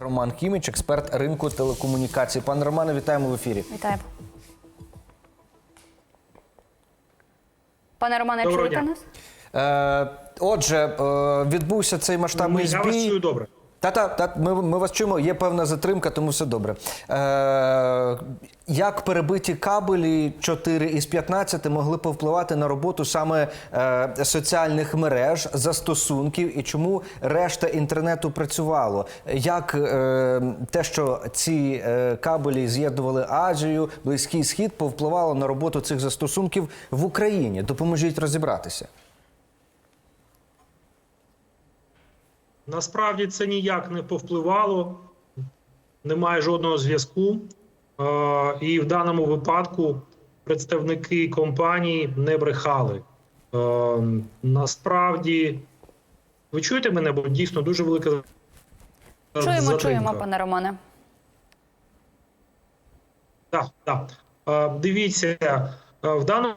Роман Кіміч, експерт ринку телекомунікацій. Пане Романе, вітаємо в ефірі. Вітаємо. Пане Романе, чуєте нас? Е, отже, е, відбувся цей масштабний Я вас чую добре. Та-та, та, ми, ми вас чуємо, є певна затримка, тому все добре. Е, як перебиті кабелі 4 із 15 могли повпливати на роботу саме е, соціальних мереж, застосунків і чому решта інтернету працювало? Як е, те, що ці е, кабелі з'єднували Азію, Близький Схід, повпливало на роботу цих застосунків в Україні? Допоможіть розібратися. Насправді це ніяк не повпливало, немає жодного зв'язку. І в даному випадку представники компанії не брехали. Насправді, ви чуєте мене, бо дійсно дуже велика Чуємо, затримка. чуємо, пане Романе. Так, так. Дивіться, в даному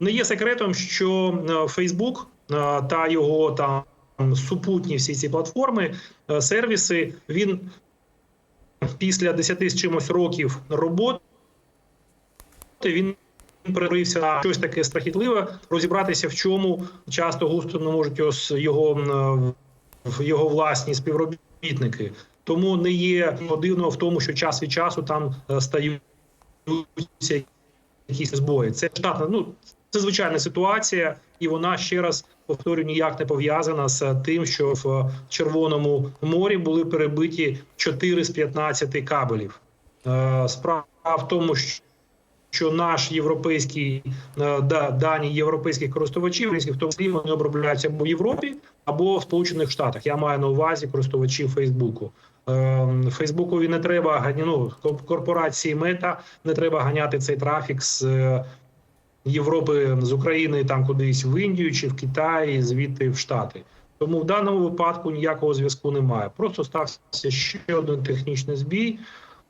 не є секретом, що Facebook е, та його там супутні всі ці платформи, е, сервіси, він після 10 з чимось років роботи він перетворився на щось таке страхітливе, розібратися в чому часто густо не можуть ось його, в його власні співробітники. Тому не є дивного в тому, що час від часу там е, стаються якісь збої. Це штатна, ну це звичайна ситуація, і вона ще раз повторюю, ніяк не пов'язана з тим, що в Червоному морі були перебиті 4 з 15 кабелів. Е, Справа в тому, що що наш європейський е, да, дані європейських користувачів, в тому числі вони обробляються або в Європі, або в Сполучених Штатах. Я маю на увазі користувачів Фейсбуку. Е, Фейсбукові не треба ну, корпорації Мета не треба ганяти цей трафік з е, Європи з України там кудись в Індію чи в Китай, звідти в Штати. Тому в даному випадку ніякого зв'язку немає. Просто стався ще один технічний збій.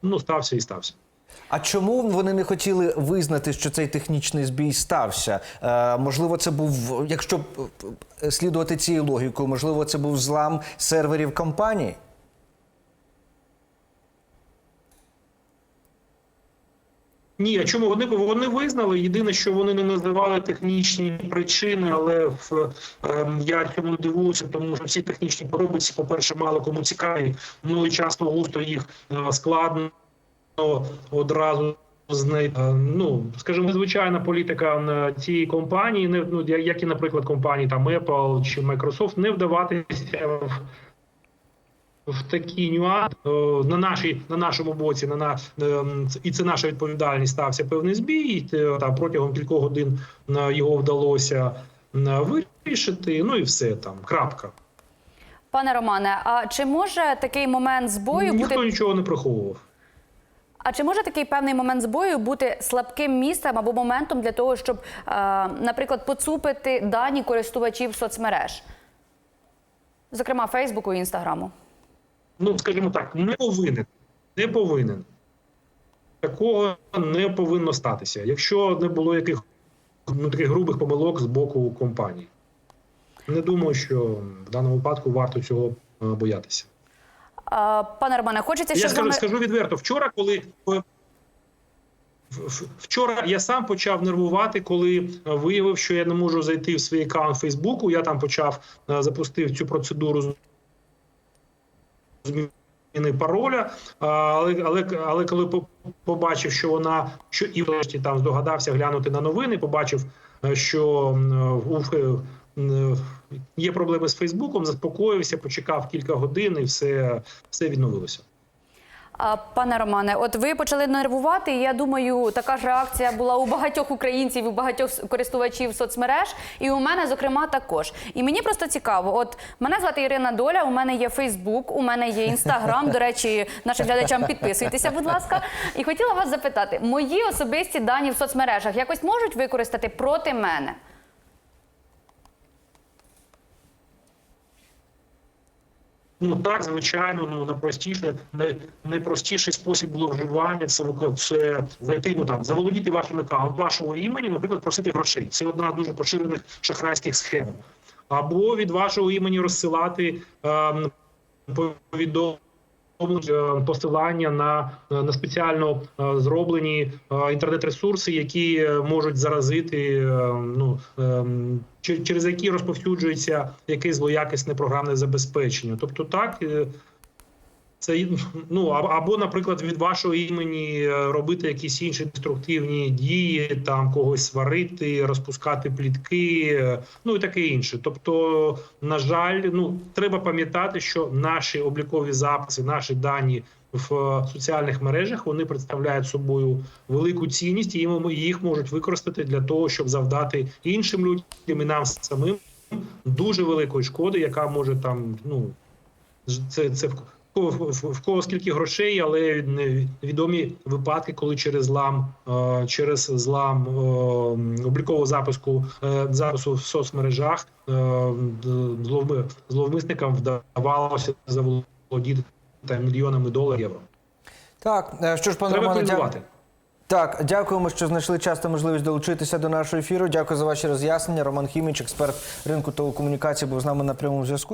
Ну стався і стався. А чому вони не хотіли визнати, що цей технічний збій стався? Е, можливо, це був, якщо е, слідувати цією логікою, можливо, це був злам серверів компанії? Ні, а чому вони вони визнали? Єдине, що вони не називали технічні причини, але в ем, я цьому дивуюся, тому що всі технічні подробиці, по-перше, мало кому цікаві. Ну і часто густо їх е, складно одразу знайти. Е, Ну скажімо, незвичайна політика цієї компанії, не ну як і, наприклад, компанії там Apple чи Microsoft, не вдаватися в в такі нюанси на нашій на нашому боці, на на ем, і це наша відповідальність. Стався певний збій. і, е, протягом кількох годин е, його вдалося е, вирішити. Ну і все там. Крапка. Пане Романе, а чи може такий момент збою Ніхто бути нічого не приховував. А чи може такий певний момент збою бути слабким місцем або моментом для того, щоб, наприклад, поцупити дані користувачів соцмереж, зокрема Фейсбуку і Інстаграму? Ну скажімо так, не повинен. Не повинен. Такого не повинно статися, якщо не було яких ну, грубих помилок з боку компанії. Не думаю, що в даному випадку варто цього е, боятися. Пане Романе, хочеться Я ще з скажу, скажу відверто. Вчора, коли е, вчора я сам почав нервувати, коли е, виявив, що я не можу зайти в свій аккаунт Фейсбуку. Я там почав запустив цю процедуру зміни пароля. Але але але коли по- побачив, що вона що і врешті там здогадався глянути на новини, побачив, е, що в у є проблеми з Фейсбуком, заспокоївся, почекав кілька годин, і все, все відновилося. Пане Романе, от ви почали нервувати. і Я думаю, така ж реакція була у багатьох українців, у багатьох користувачів соцмереж, і у мене, зокрема, також. І мені просто цікаво. От мене звати Ірина Доля, у мене є Фейсбук, у мене є Інстаграм. До речі, нашим глядачам підписуйтеся, будь ласка. І хотіла вас запитати: мої особисті дані в соцмережах якось можуть використати проти мене? Ну так, звичайно, ну найпростіше, най, найпростіший спосіб зловживання це це зайти, ну там заволодіти вашим аккаунтом вашого імені, наприклад, просити грошей. Це одна з дуже поширених шахрайських схем. Або від вашого імені розсилати ем, повідомлення е, посилання на, на спеціально е, зроблені е, інтернет-ресурси, які е, можуть заразити, е, ну е, через які розповсюджується якесь злоякісне програмне забезпечення. Тобто, так. Це ну або, наприклад, від вашого імені е, робити якісь інші деструктивні дії, там когось сварити, розпускати плітки, е, ну і таке інше. Тобто, на жаль, ну треба пам'ятати, що наші облікові записи, наші дані в соціальних мережах вони представляють собою велику цінність, і їм- їх можуть використати для того, щоб завдати іншим людям і нам самим дуже великої шкоди, яка може там ну це, це в кого скільки грошей, але відомі випадки, коли через злам, е, через злам е, облікового записку е, запису в соцмережах зловмисникам вдавалося заволодіти там, мільйонами доларів євро. Так, що ж, пане Романе, дя- Так, дякуємо, що знайшли час та можливість долучитися до нашого ефіру. Дякую за ваші роз'яснення. Роман Хіміч, експерт ринку телекомунікацій, був з нами на прямому зв'язку.